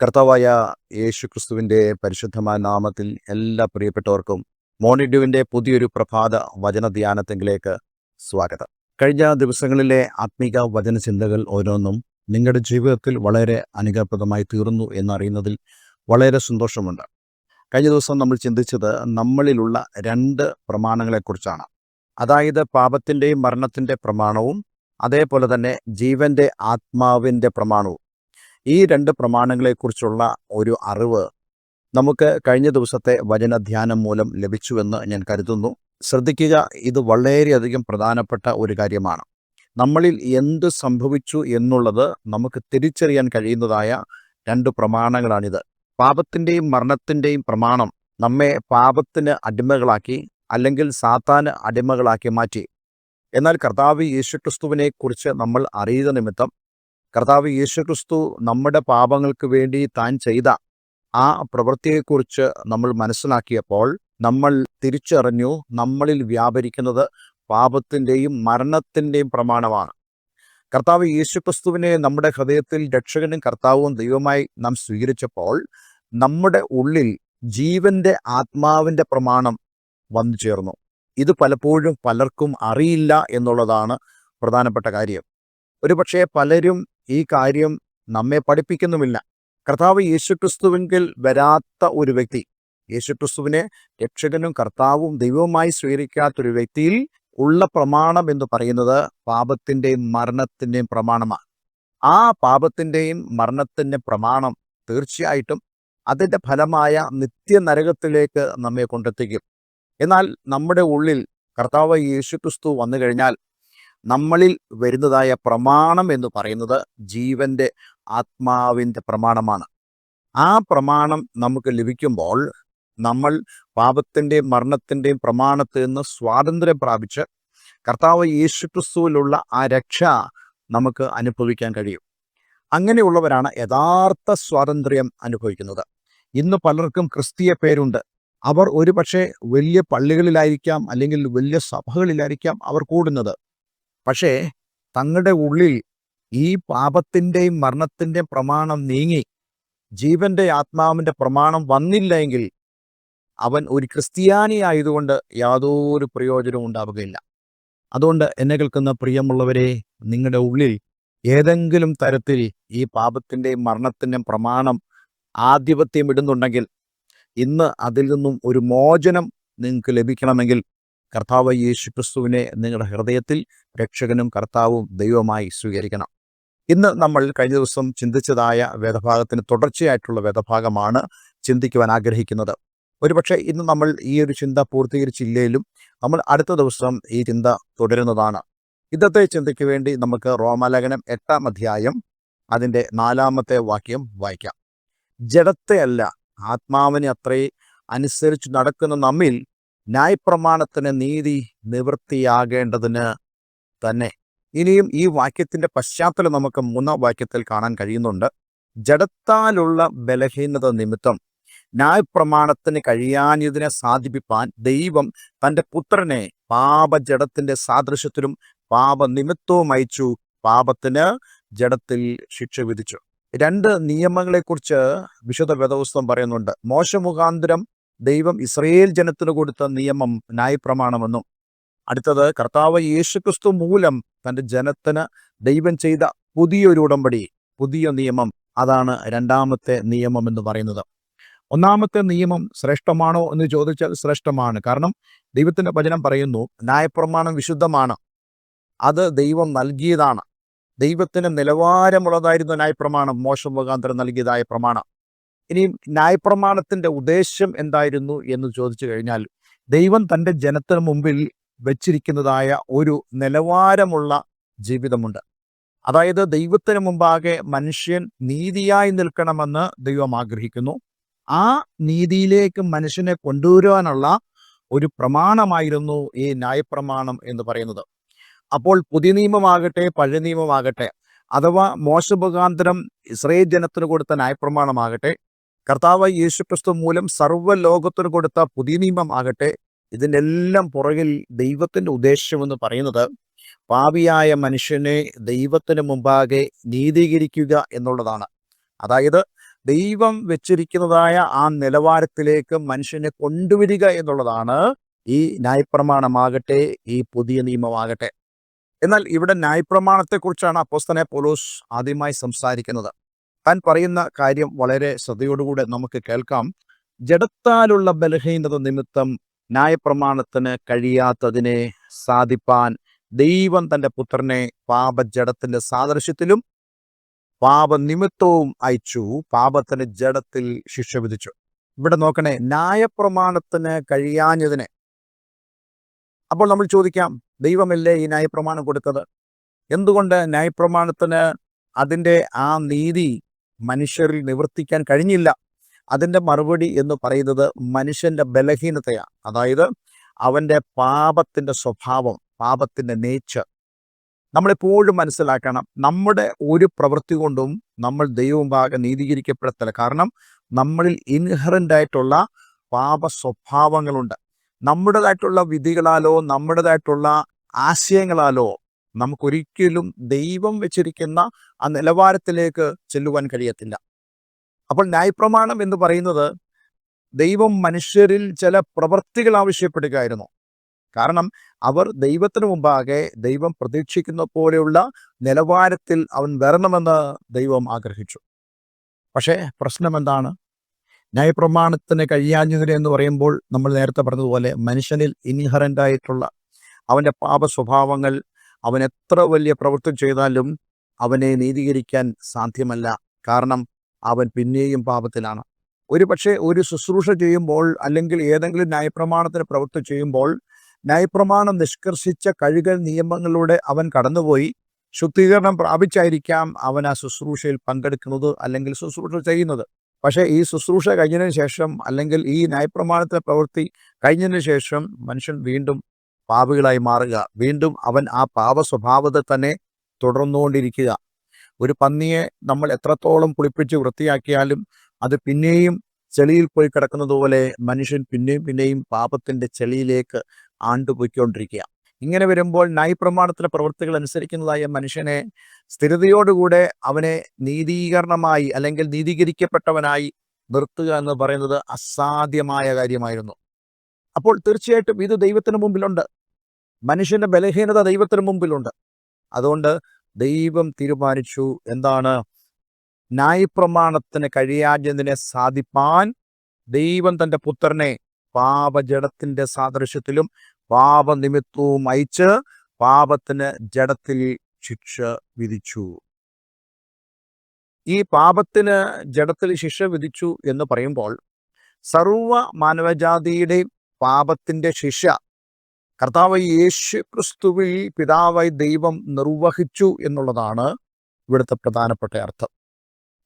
കർത്താവായ യേശു ക്രിസ്തുവിന്റെ പരിശുദ്ധമായ നാമത്തിൽ എല്ലാ പ്രിയപ്പെട്ടവർക്കും മോണിഡുവിന്റെ പുതിയൊരു പ്രഭാത വചന ധ്യാനത്തിലേക്ക് സ്വാഗതം. കഴിഞ്ഞ ദിവസങ്ങളിലെ ആത്മീക വചന ചിന്തകൾ ഓരോന്നും നിങ്ങളുടെ ജീവിതത്തിൽ വളരെ അനുഗ്രഹപ്രദമായി തീർന്നു എന്നറിയുന്നതിൽ വളരെ സന്തോഷമുണ്ട്. കഴിഞ്ഞ ദിവസം നമ്മൾ ചിന്തിച്ചത് നമ്മളിലുള്ള രണ്ട് പ്രമാണങ്ങളെക്കുറിച്ചാണ്. അതായത് പാപത്തിന്റെയും മരണത്തിന്റെ പ്രമാണവും അതേപോലെ തന്നെ ജീവന്റെ ആത്മാവിന്റെ പ്രമാണവും. ഈ രണ്ട് പ്രമാണങ്ങളെക്കുറിച്ചുള്ള ഒരു അറിവ് നമുക്ക് കഴിഞ്ഞ ദിവസത്തെ വചനധ്യാനം മൂലം ലഭിച്ചുവെന്ന് ഞാൻ കരുതുന്നു. ശ്രദ്ധിക്കുക ഇത് വളരെയധികം പ്രധാനപ്പെട്ട ഒരു കാര്യമാണ്. നമ്മളിൽ എന്ത് സംഭവിച്ചു എന്നുള്ളത് നമുക്ക് തിരിച്ചറിയാൻ കഴിയുന്നതായ രണ്ട് പ്രമാണങ്ങളാണിത്. പാപത്തിന്റെയും മരണത്തിന്റെയും പ്രമാണം നമ്മെ പാപത്തിന് അടിമകളാക്കി അല്ലെങ്കിൽ സാത്താന് അടിമകളാക്കി മാറ്റി. എന്നാൽ കർത്താവ് യേശുക്രിസ്തുവിനെ കുറിച്ച് നമ്മൾ അറിയുന്ന നിമിത്തം കർത്താവ് യേശുക്രിസ്തു നമ്മുടെ പാപങ്ങൾക്ക് വേണ്ടി താൻ ചെയ്ത ആ പ്രവൃത്തിയെക്കുറിച്ച് നമ്മൾ മനസ്സിലാക്കിയപ്പോൾ നമ്മൾ തിരിച്ചറിഞ്ഞു നമ്മളിൽ വ്യാപരിക്കുന്നത് പാപത്തിന്റെയും മരണത്തിന്റെയും പ്രമാണമാണ്. കർത്താവ് യേശുക്രിസ്തുവിനെ നമ്മുടെ ഹൃദയത്തിൽ രക്ഷകനും കർത്താവും ദൈവമായി നാം സ്വീകരിച്ചപ്പോൾ നമ്മുടെ ഉള്ളിൽ ജീവന്റെ ആത്മാവിന്റെ പ്രമാണം വന്നു ചേർന്നു. ഇത് പലപ്പോഴും പലർക്കും അറിയില്ല എന്നുള്ളതാണ് പ്രധാനപ്പെട്ട കാര്യം. ഒരുപക്ഷെ പലരും ഈ കാര്യം നമ്മെ പഠിപ്പിക്കുന്നുമില്ല. കർത്താവ് യേശുക്രിസ്തുവിങ്കിൽ വരാത്ത ഒരു വ്യക്തി യേശുക്രിസ്തുവിനെ രക്ഷകനും കർത്താവും ദൈവവുമായി സ്വീകരിക്കാത്തൊരു വ്യക്തിയിൽ ഉള്ള പ്രമാണം എന്ന് പറയുന്നത് പാപത്തിന്റെയും മരണത്തിന്റെയും പ്രമാണമാണ്. ആ പാപത്തിന്റെയും മരണത്തിന്റെ പ്രമാണം തീർച്ചയായിട്ടും അതിന്റെ ഫലമായ നിത്യനരകത്തിലേക്ക് നമ്മെ കൊണ്ടെത്തിക്കും. എന്നാൽ നമ്മുടെ ഉള്ളിൽ കർത്താവ് യേശുക്രിസ്തു വന്നു കഴിഞ്ഞാൽ നമ്മളിൽ വരുന്നതായ പ്രമാണം എന്ന് പറയുന്നത് ജീവന്റെ ആത്മാവിന്റെ പ്രമാണമാണ്. ആ പ്രമാണം നമുക്ക് ലഭിക്കുമ്പോൾ നമ്മൾ പാപത്തിന്റെയും മരണത്തിന്റെയും പ്രമാണത്തിൽ നിന്ന് സ്വാതന്ത്ര്യം പ്രാപിച്ച് കർത്താവ് യേശുക്രിസ്തുവിലുള്ള ആ രക്ഷ നമുക്ക് അനുഭവിക്കാൻ കഴിയും. അങ്ങനെയുള്ളവരാണ് യഥാർത്ഥ സ്വാതന്ത്ര്യം അനുഭവിക്കുന്നത്. ഇന്ന് പലർക്കും ക്രിസ്തീയ പേരുണ്ട്. അവർ ഒരുപക്ഷെ വലിയ പള്ളികളിലായിരിക്കാം അല്ലെങ്കിൽ വലിയ സഭകളിലായിരിക്കാം അവർ കൂടുന്നത്. പക്ഷേ തങ്ങളുടെ ഉള്ളിൽ ഈ പാപത്തിന്റെയും മരണത്തിന്റെയും പ്രമാണം നീങ്ങി. ജീവന്റെ ആത്മാവിന്റെ പ്രമാണം വന്നില്ല എങ്കിൽ അവൻ ഒരു ക്രിസ്ത്യാനി ആയതുകൊണ്ട് യാതൊരു പ്രയോജനവും ഉണ്ടാവുകയില്ല. അതുകൊണ്ട് എന്നെ കേൾക്കുന്ന പ്രിയമുള്ളവരെ നിങ്ങളുടെ ഉള്ളിൽ ഏതെങ്കിലും തരത്തിൽ ഈ പാപത്തിന്റെയും മരണത്തിന്റെയും പ്രമാണം ആധിപത്യം ഇടുന്നുണ്ടെങ്കിൽ ഇന്ന് അതിൽ നിന്നും ഒരു മോചനം നിങ്ങൾക്ക് ലഭിക്കണമെങ്കിൽ കർത്താവ് യേശു ക്രിസ്തുവിനെ നിങ്ങളുടെ ഹൃദയത്തിൽ രക്ഷകനും കർത്താവും ദൈവമായി സ്വീകരിക്കണം. ഇന്ന് നമ്മൾ കഴിഞ്ഞ ദിവസം ചിന്തിച്ചതായ വേദഭാഗത്തിന് തുടർച്ചയായിട്ടുള്ള വേദഭാഗമാണ് ചിന്തിക്കുവാൻ ആഗ്രഹിക്കുന്നത്. ഒരുപക്ഷെ ഇന്ന് നമ്മൾ ഈ ഒരു ചിന്ത പൂർത്തീകരിച്ചില്ലെങ്കിലും നമ്മൾ അടുത്ത ദിവസം ഈ ചിന്ത തുടരുന്നതാണ്. ഇന്നത്തെ ചിന്തയ്ക്ക് വേണ്ടി നമുക്ക് റോമാലേഖനം എട്ടാം അധ്യായം അതിന്റെ നാലാമത്തെ വാക്യം വായിക്കാം. ജഡത്തെ അല്ല ആത്മാവിനെ അത്രേ അനുസരിച്ച് നടക്കുന്ന നമ്മിൽ ന്യായപ്രമാണത്തിന് നീതി നിവൃത്തിയാകേണ്ടതിന് തന്നെ. ഇനിയും ഈ വാക്യത്തിന്റെ പശ്ചാത്തലം നമുക്ക് മൂന്നാം വാക്യത്തിൽ കാണാൻ കഴിയുന്നുണ്ട്. ജഡത്താലുള്ള ബലഹീനത നിമിത്തം ന്യായപ്രമാണത്തിന് കഴിയാഞ്ഞതിനെ സാധിപ്പിപ്പാൻ ദൈവം തന്റെ പുത്രനെ പാപജടത്തിന്റെ സാദൃശ്യത്തിലും പാപനിമിത്തവും അയച്ചു. പാപത്തിന് ജഡത്തിൽ ശിക്ഷ വിധിച്ചു. രണ്ട് നിയമങ്ങളെക്കുറിച്ച് വിശുദ്ധ വേദപുസ്തകം പറയുന്നുണ്ട്. മോശമുഖാന്തരം ദൈവം ഇസ്രയേൽ ജനത്തിന് കൊടുത്ത നിയമം ന്യായപ്രമാണമെന്നും അടുത്തത് കർത്താവ് യേശുക്രിസ്തു മൂലം തന്റെ ജനത്തിന് ദൈവം ചെയ്ത പുതിയൊരു ഉടമ്പടി പുതിയ നിയമം. അതാണ് രണ്ടാമത്തെ നിയമം എന്ന് പറയുന്നത്. ഒന്നാമത്തെ നിയമം ശ്രേഷ്ഠമാണോ എന്ന് ചോദിച്ചാൽ ശ്രേഷ്ഠമാണ്. കാരണം ദൈവത്തിന്റെ വചനം പറയുന്നു ന്യായപ്രമാണം വിശുദ്ധമാണ്. അത് ദൈവം നൽകിയതാണ്. ദൈവത്തിന് നിലവാരമുള്ളതായിരുന്നു ന്യായപ്രമാണം. മോശം മുഖാന്തരം നൽകിയതായ പ്രമാണം. ഇനി ന്യായപ്രമാണത്തിന്റെ ഉദ്ദേശ്യം എന്തായിരുന്നു എന്ന് ചോദിച്ചു കഴിഞ്ഞാൽ ദൈവം തന്റെ ജനത്തിന് മുമ്പിൽ വെച്ചിരിക്കുന്നതായ ഒരു നിലവാരമുള്ള ജീവിതമുണ്ട്. അതായത് ദൈവത്തിന് മുമ്പാകെ മനുഷ്യൻ നീതിയായി നിൽക്കണമെന്ന് ദൈവം ആഗ്രഹിക്കുന്നു. ആ നീതിയിലേക്ക് മനുഷ്യനെ കൊണ്ടുവരുവാനുള്ള ഒരു പ്രമാണമായിരുന്നു ഈ ന്യായപ്രമാണം എന്ന് പറയുന്നത്. അപ്പോൾ പുതിയ നിയമമാകട്ടെ പഴയ നിയമമാകട്ടെ അഥവാ മോശമുഖാന്തരം ഇസ്രയേൽ ജനത്തിന് കൊടുത്ത ന്യായപ്രമാണമാകട്ടെ കർത്താവ് യേശുക്രിസ്തു മൂലം സർവ ലോകത്തിന് കൊടുത്ത പുതിയ നിയമം ആകട്ടെ. ഇതിന്റെ എല്ലാം പുറകിൽ ദൈവത്തിന്റെ ഉദ്ദേശമെന്ന് പറയുന്നത് പാപിയായ മനുഷ്യനെ ദൈവത്തിന് മുമ്പാകെ നീതീകരിക്കുക എന്നുള്ളതാണ്. അതായത് ദൈവം വെച്ചിരിക്കുന്നതായ ആ നിലവാരത്തിലേക്ക് മനുഷ്യനെ കൊണ്ടുവരിക എന്നുള്ളതാണ് ഈ ന്യായപ്രമാണമാകട്ടെ ഈ പുതിയ നിയമമാകട്ടെ. എന്നാൽ ഇവിടെ ന്യായപ്രമാണത്തെക്കുറിച്ചാണ് അപ്പോസ്തനെ പോലോസ് ആദ്യമായി സംസാരിക്കുന്നത്. താൻ പറയുന്ന കാര്യം വളരെ ശ്രദ്ധയോടുകൂടെ നമുക്ക് കേൾക്കാം. ജഡത്താലുള്ള ബലഹീനത നിമിത്തം ന്യായപ്രമാണത്തിന് കഴിയാത്തതിനെ സാധിപ്പാൻ ദൈവം തന്റെ പുത്രനെ പാപജടത്തിന്റെ സാദൃശ്യത്തിലും പാപനിമിത്തവും അയച്ചു. പാപത്തിന് ജഡത്തിൽ ശിക്ഷ വിധിച്ചു. ഇവിടെ നോക്കണേ ന്യായപ്രമാണത്തിന് കഴിയാഞ്ഞതിനെ. അപ്പോൾ നമ്മൾ ചോദിക്കാം ദൈവമല്ലേ ഈ ന്യായപ്രമാണം കൊടുത്തത്? എന്തുകൊണ്ട് ന്യായപ്രമാണത്തിന് അതിന്റെ ആ നീതി മനുഷ്യരിൽ നിവർത്തിക്കാൻ കഴിഞ്ഞില്ല. അതിന്റെ മറുപടി എന്ന് പറയുന്നത് മനുഷ്യന്റെ ബലഹീനതയാണ്. അതായത് അവന്റെ പാപത്തിന്റെ സ്വഭാവം പാപത്തിന്റെ നേച്ചർ നമ്മളെപ്പോഴും മനസ്സിലാക്കണം നമ്മുടെ ഒരു പ്രവൃത്തി കൊണ്ടും നമ്മൾ ദൈവമുമ്പാകെ നീതീകരിക്കപ്പെടത്തില്ല. കാരണം നമ്മളിൽ ഇൻഹറന്റ് ആയിട്ടുള്ള പാപ സ്വഭാവങ്ങളുണ്ട്. നമ്മുടേതായിട്ടുള്ള വിധികളാലോ നമ്മുടേതായിട്ടുള്ള ആശയങ്ങളാലോ നമുക്കൊരിക്കലും ദൈവം വെച്ചിരിക്കുന്ന ആ നിലവാരത്തിലേക്ക് ചെല്ലുവാൻ കഴിയത്തില്ല. അപ്പോൾ ന്യായപ്രമാണം എന്ന് പറയുന്നത് ദൈവം മനുഷ്യരിൽ ചില പ്രവൃത്തികൾ ആവശ്യപ്പെടുകയായിരുന്നു. കാരണം അവർ ദൈവത്തിന് മുമ്പാകെ ദൈവം പ്രതീക്ഷിക്കുന്ന പോലെയുള്ള നിലവാരത്തിൽ അവൻ വരണമെന്ന് ദൈവം ആഗ്രഹിച്ചു. പക്ഷേ പ്രശ്നം എന്താണ്? ന്യായപ്രമാണത്തിന് കഴിയാഞ്ഞതിന് എന്ന് പറയുമ്പോൾ നമ്മൾ നേരത്തെ പറഞ്ഞതുപോലെ മനുഷ്യനിൽ ഇൻഹറന്റ് ആയിട്ടുള്ള അവന്റെ പാപ സ്വഭാവങ്ങൾ അവൻ എത്ര വലിയ പ്രവൃത്തി ചെയ്താലും അവനെ നീതീകരിക്കാൻ സാധ്യമല്ല. കാരണം അവൻ പിന്നെയും പാപത്തിലാണ്. ഒരു പക്ഷേ ഒരു ശുശ്രൂഷ ചെയ്യുമ്പോൾ അല്ലെങ്കിൽ ഏതെങ്കിലും ന്യായപ്രമാണത്തിന് പ്രവൃത്തി ചെയ്യുമ്പോൾ ന്യായപ്രമാണം നിഷ്കർഷിച്ച കഴുകൽ നിയമങ്ങളിലൂടെ അവൻ കടന്നുപോയി. ശുദ്ധീകരണം പ്രാപിച്ചായിരിക്കാം അവൻ ആ ശുശ്രൂഷയിൽ പങ്കെടുക്കുന്നത് അല്ലെങ്കിൽ ശുശ്രൂഷ ചെയ്യുന്നത്. പക്ഷേ ഈ ശുശ്രൂഷ കഴിഞ്ഞതിന് ശേഷം അല്ലെങ്കിൽ ഈ ന്യായപ്രമാണത്തിലെ പ്രവൃത്തി കഴിഞ്ഞതിന് ശേഷം മനുഷ്യൻ വീണ്ടും പാപികളായി മാറുക. വീണ്ടും അവൻ ആ പാപ സ്വഭാവത്തെ തന്നെ തുടർന്നുകൊണ്ടിരിക്കുക. ഒരു പന്നിയെ നമ്മൾ എത്രത്തോളം കുളിപ്പിച്ച് വൃത്തിയാക്കിയാലും അത് പിന്നെയും ചെളിയിൽ പോയി കിടക്കുന്നതുപോലെ മനുഷ്യൻ പിന്നെയും പിന്നെയും പാപത്തിന്റെ ചെളിയിലേക്ക് ആണ്ടുപോയിക്കൊണ്ടിരിക്കുക. ഇങ്ങനെ വരുമ്പോൾ ന്യായപ്രമാണത്തിലെ പ്രവൃത്തികൾ അനുസരിക്കുന്നതായ മനുഷ്യനെ സ്ഥിരതയോടുകൂടെ അവനെ നീതീകരണമായി അല്ലെങ്കിൽ നീതീകരിക്കപ്പെട്ടവനായി നിർത്തുക എന്ന് പറയുന്നത് അസാധ്യമായ കാര്യമായിരുന്നു. അപ്പോൾ തീർച്ചയായിട്ടും ഇത് ദൈവത്തിന് മുമ്പിലുണ്ട്. മനുഷ്യന്റെ ബലഹീനത ദൈവത്തിന് മുമ്പിലുണ്ട്. അതുകൊണ്ട് ദൈവം തീരുമാനിച്ചു എന്താണ്? ന്യായപ്രമാണത്തിന് കഴിയാഞ്ഞതിനെ സാധിപ്പാൻ ദൈവം തന്റെ പുത്രനെ പാപജടത്തിന്റെ സാദൃശ്യത്തിലും പാപനിമിത്തവും അയച്ച് പാപത്തിന് ജഡത്തിൽ ശിക്ഷ വിധിച്ചു. ഈ പാപത്തിന് ജഡത്തിൽ ശിക്ഷ വിധിച്ചു എന്ന് പറയുമ്പോൾ സർവ മാനവജാതിയുടെയും പാപത്തിന്റെ ശിക്ഷ കർത്താവ് യേശു ക്രിസ്തുവിൽ പിതാവായി ദൈവം നിർവഹിച്ചു എന്നുള്ളതാണ് ഇവിടുത്തെ പ്രധാനപ്പെട്ട അർത്ഥം.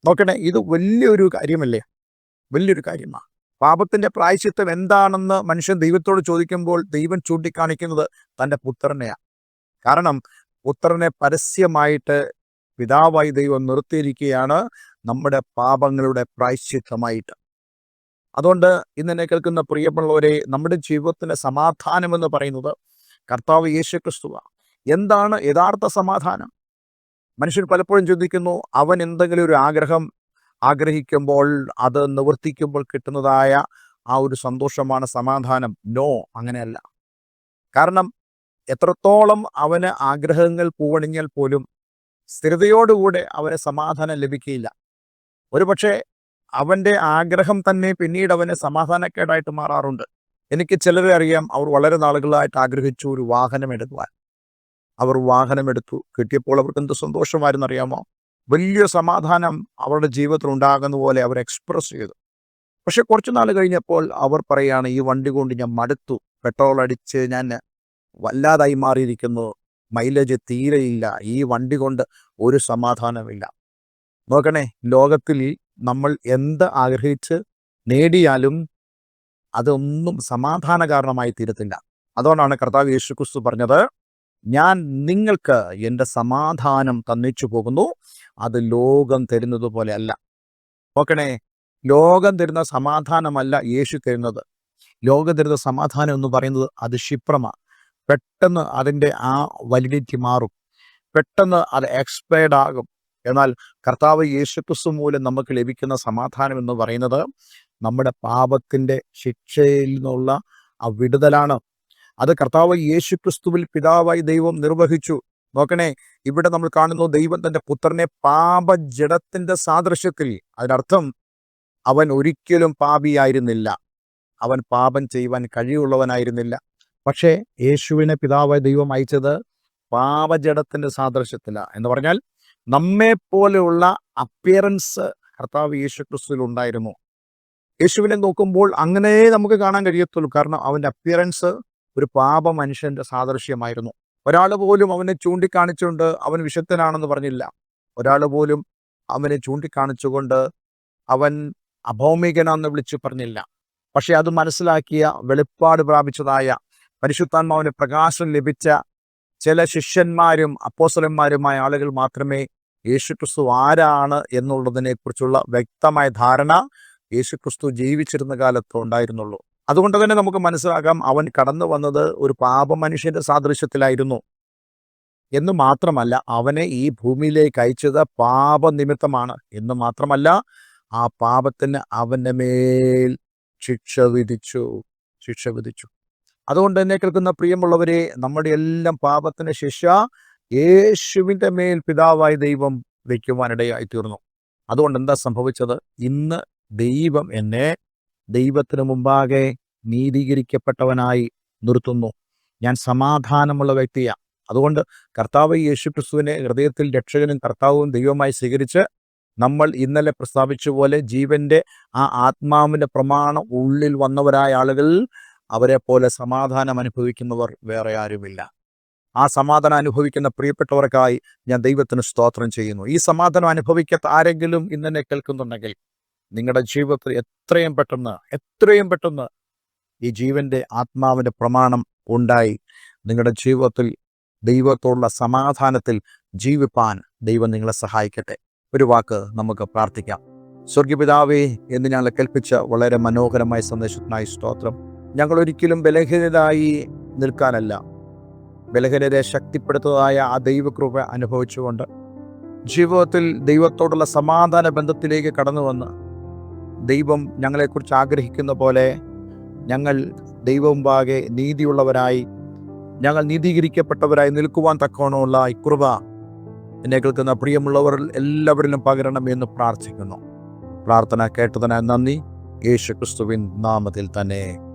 നോക്കണേ ഇത് വലിയൊരു കാര്യമല്ലേ? വലിയൊരു കാര്യമാണ് പാപത്തിന്റെ പ്രായശ്ചിത്തം എന്താണെന്ന് മനുഷ്യൻ ദൈവത്തോട് ചോദിക്കുമ്പോൾ ദൈവം ചൂണ്ടിക്കാണിക്കുന്നത് തന്റെ പുത്രനെയാണ് കാരണം പുത്രനെ പരസ്യമായിട്ട് പിതാവായി ദൈവം നിർത്തിയിരിക്കുകയാണ് നമ്മുടെ പാപങ്ങളുടെ പ്രായശ്ചിത്തമായിട്ട്. അതുകൊണ്ട് ഇന്ന് എന്നെ കേൾക്കുന്ന പ്രിയമുള്ളവരെ നമ്മുടെ ജീവിതത്തിന്റെ സമാധാനം എന്ന് പറയുന്നത് കർത്താവ് യേശു ക്രിസ്തുവാണ് എന്താണ് യഥാർത്ഥ സമാധാനം? മനുഷ്യൻ പലപ്പോഴും ചിന്തിക്കുന്നു അവൻ എന്തെങ്കിലും ഒരു ആഗ്രഹം ആഗ്രഹിക്കുമ്പോൾ അത് നിവർത്തിക്കുമ്പോൾ കിട്ടുന്നതായ ആ ഒരു സന്തോഷമാണ് സമാധാനം. നോ അങ്ങനെയല്ല. കാരണം എത്രത്തോളം അവന് ആഗ്രഹങ്ങൾ പൂവണിഞ്ഞാൽ പോലും സ്ഥിരതയോടുകൂടെ അവന് സമാധാനം ലഭിക്കുകയില്ല. ഒരുപക്ഷെ അവന്റെ ആഗ്രഹം തന്നെ പിന്നീട് അവന് സമാധാനക്കേടായിട്ട് മാറാറുണ്ട്. എനിക്ക് ചിലരെ അറിയാം അവർ വളരെ നാളുകളായിട്ട് ആഗ്രഹിച്ചു ഒരു വാഹനം എടുക്കുവാൻ. അവർ വാഹനം എടുത്തു. കിട്ടിയപ്പോൾ അവർക്ക് എന്ത് സന്തോഷമായിരുന്നു അറിയാമോ? വലിയ സമാധാനം അവരുടെ ജീവിതത്തിൽ ഉണ്ടാകുന്ന പോലെ അവർ എക്സ്പ്രസ് ചെയ്തു. പക്ഷെ കുറച്ചു നാൾ കഴിഞ്ഞപ്പോൾ അവർ പറയാണ് ഈ വണ്ടി കൊണ്ട് ഞാൻ മടുത്തു. പെട്രോൾ അടിച്ച് ഞാൻ വല്ലാതായി മാറിയിരിക്കുന്നു. മൈലേജ് തീരെയില്ല. ഈ വണ്ടി കൊണ്ട് ഒരു സമാധാനമില്ല നോക്കണേ ലോകത്തിൽ നമ്മൾ എന്ത് ആഗ്രഹിച്ച് നേടിയാലും അതൊന്നും സമാധാന കാരണമായി തീരത്തില്ല. അതുകൊണ്ടാണ് കർത്താവ് യേശു ക്രിസ്തു പറഞ്ഞത് ഞാൻ നിങ്ങൾക്ക് എന്റെ സമാധാനം തന്നിച്ചു പോകുന്നു അത് ലോകം തരുന്നത് പോലെ അല്ല. ഓക്കണേ ലോകം തരുന്ന സമാധാനമല്ല യേശു തരുന്നത്. ലോകം തരുന്ന സമാധാനം എന്ന് പറയുന്നത് അത് ക്ഷിപ്രമാണ് പെട്ടെന്ന് അതിന്റെ ആ വലിഡിറ്റി മാറും. പെട്ടെന്ന് അത് എക്സ്പയർഡ് ആകും. എന്നാൽ കർത്താവ് യേശുക്രിസ്തു മൂലം നമുക്ക് ലഭിക്കുന്ന സമാധാനം എന്ന് പറയുന്നത് നമ്മുടെ പാപത്തിന്റെ ശിക്ഷയിൽ നിന്നുള്ള ആ വിടുതലാണ്. അത് കർത്താവ് യേശുക്രിസ്തുവിൽ പിതാവായി ദൈവം നിർവഹിച്ചു. നോക്കണേ ഇവിടെ നമ്മൾ കാണുന്നു ദൈവം തന്റെ പുത്രനെ പാപജടത്തിന്റെ സാദൃശ്യത്തിൽ അതിനർത്ഥം അവൻ ഒരിക്കലും പാപിയായിരുന്നില്ല. അവൻ പാപം ചെയ്യുവാൻ കഴിവുള്ളവനായിരുന്നില്ല. പക്ഷേ യേശുവിനെ പിതാവായി ദൈവം അയച്ചത് പാപജടത്തിന്റെ സാദൃശ്യത്തിലാണ്. എന്ന് പറഞ്ഞാൽ നമ്മെ പോലെയുള്ള അപ്പിയറൻസ് കർത്താവ് യേശു ക്രിസ്തുവിൽ ഉണ്ടായിരുന്നു. യേശുവിനെ നോക്കുമ്പോൾ അങ്ങനെ നമുക്ക് കാണാൻ കഴിയത്തുള്ളൂ. കാരണം അവന്റെ അപ്പിയറൻസ് ഒരു പാപ മനുഷ്യന്റെ സാദൃശ്യമായിരുന്നു. ഒരാൾ പോലും അവനെ ചൂണ്ടിക്കാണിച്ചുകൊണ്ട് അവൻ വിശുദ്ധനാണെന്ന് പറഞ്ഞില്ല. ഒരാൾ പോലും അവനെ ചൂണ്ടിക്കാണിച്ചുകൊണ്ട് അവൻ അഭൗമികനാന്ന് വിളിച്ചു പറഞ്ഞില്ല. പക്ഷെ അത് മനസ്സിലാക്കിയ വെളിപ്പാട് പ്രാപിച്ചതായ പരിശുദ്ധാത്മാവിന് പ്രകാശം ലഭിച്ച ചില ശിഷ്യന്മാരും അപ്പോസലന്മാരുമായ ആളുകൾ മാത്രമേ യേശുക്രിസ്തു ആരാണ് എന്നുള്ളതിനെ കുറിച്ചുള്ള വ്യക്തമായ ധാരണ യേശുക്രിസ്തു ജീവിച്ചിരുന്ന കാലത്ത് ഉണ്ടായിരുന്നുള്ളൂ. അതുകൊണ്ട് തന്നെ നമുക്ക് മനസ്സിലാക്കാം അവൻ കടന്നു വന്നത് ഒരു പാപമനുഷ്യന്റെ സാദൃശ്യത്തിലായിരുന്നു. എന്ന് മാത്രമല്ല അവനെ ഈ ഭൂമിയിലേക്ക് അയച്ചത് പാപനിമിത്തമാണ്. എന്ന് മാത്രമല്ല ആ പാപത്തിന് അവന്റെ മേൽ ശിക്ഷ വിധിച്ചു. ശിക്ഷ വിധിച്ചു. അതുകൊണ്ട് തന്നെ കേൾക്കുന്ന പ്രിയമുള്ളവരെ നമ്മുടെ എല്ലാം പാപത്തിന് ശിക്ഷ യേശുവിന്റെ മേൽ പിതാവായ ദൈവം വയ്ക്കുവാനിടയായി തീർന്നു. അതുകൊണ്ട് എന്താ സംഭവിച്ചത്? ഇന്ന് ദൈവം എന്നെ ദൈവത്തിന് മുമ്പാകെ നീതീകരിക്കപ്പെട്ടവനായി നിർത്തുന്നു. ഞാൻ സമാധാനമുള്ള വ്യക്തിയാണ് അതുകൊണ്ട് കർത്താവ് യേശു ക്രിസ്തുവിനെ ഹൃദയത്തിൽ രക്ഷകനും കർത്താവും ദൈവമായി സ്വീകരിച്ച് നമ്മൾ ഇന്നലെ പ്രസ്താവിച്ച പോലെ ജീവന്റെ ആ ആത്മാവിന്റെ പ്രമാണം ഉള്ളിൽ വന്നവരായ ആളുകൾ അവരെ പോലെ സമാധാനം അനുഭവിക്കുന്നവർ വേറെ ആരുമില്ല. ആ സമാധാനം അനുഭവിക്കുന്ന പ്രിയപ്പെട്ടവർക്കായി ഞാൻ ദൈവത്തിന് സ്തോത്രം ചെയ്യുന്നു. ഈ സമാധാനം അനുഭവിക്കാത്ത ആരെങ്കിലും ഇന്നെ കേൾക്കുന്നുണ്ടെങ്കിൽ നിങ്ങളുടെ ജീവിതത്തിൽ എത്രയും പെട്ടെന്ന് എത്രയും പെട്ടെന്ന് ഈ ജീവന്റെ ആത്മാവിന്റെ പ്രമാണം ഉണ്ടായി നിങ്ങളുടെ ജീവിതത്തിൽ ദൈവത്തോടുള്ള സമാധാനത്തിൽ ജീവിപ്പാൻ ദൈവം നിങ്ങളെ സഹായിക്കട്ടെ. ഒരു വാക്ക് നമുക്ക് പ്രാർത്ഥിക്കാം. സ്വർഗപിതാവേ എന്ന് ഞങ്ങളെ കൽപ്പിച്ച വളരെ മനോഹരമായ സന്ദേശത്തിനായി സ്തോത്രം. ഞങ്ങൾ ഒരിക്കലും ബലഹീനരായി നിൽക്കാനല്ല. ബലഹീനരെ ശക്തിപ്പെടുത്തതായ ആ ദൈവകൃപ അനുഭവിച്ചുകൊണ്ട് ജീവിതത്തിൽ ദൈവത്തോടുള്ള സമാധാന ബന്ധത്തിലേക്ക് കടന്നു വന്ന് ദൈവം ഞങ്ങളെക്കുറിച്ച് ആഗ്രഹിക്കുന്ന പോലെ ഞങ്ങൾ ദൈവമുമ്പാകെ നീതിയുള്ളവരായി ഞങ്ങൾ നീതീകരിക്കപ്പെട്ടവരായി നിൽക്കുവാൻ തക്കവണമുള്ള കൃപ എന്നെ കേൾക്കുന്ന പ്രിയമുള്ളവർ എല്ലാവരിലും പകരണം എന്ന് പ്രാർത്ഥിക്കുന്നു. പ്രാർത്ഥന കേട്ടതിനായി നന്ദി. യേശു ക്രിസ്തുവിൻ നാമത്തിൽ തന്നെ.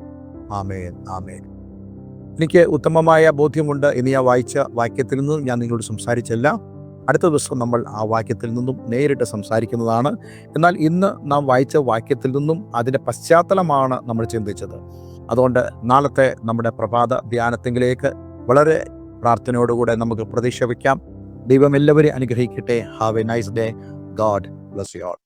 ആമേൻ ആമേൻ. എനിക്ക് ഉത്തമമായ ബോധ്യമുണ്ട്. ഇനി ആ വായിച്ച വാക്യത്തിൽ നിന്നും ഞാൻ നിങ്ങളോട് സംസാരിച്ചല്ല. അടുത്ത ദിവസം നമ്മൾ ആ വാക്യത്തിൽ നിന്നും നേരിട്ട് സംസാരിക്കുന്നതാണ്. എന്നാൽ ഇന്ന് നാം വായിച്ച വാക്യത്തിൽ നിന്നും അതിന്റെ പശ്ചാത്തലമാണ് നമ്മൾ ചിന്തിച്ചത്. അതുകൊണ്ട് നാളത്തെ നമ്മുടെ പ്രഭാത ധ്യാനത്തിങ്കിലേക്ക് വളരെ പ്രാർത്ഥനയോടുകൂടെ നമുക്ക് പ്രതീക്ഷ വയ്ക്കാം. ദൈവം എല്ലാവരെയും അനുഗ്രഹിക്കട്ടെ. Have a nice day god bless you all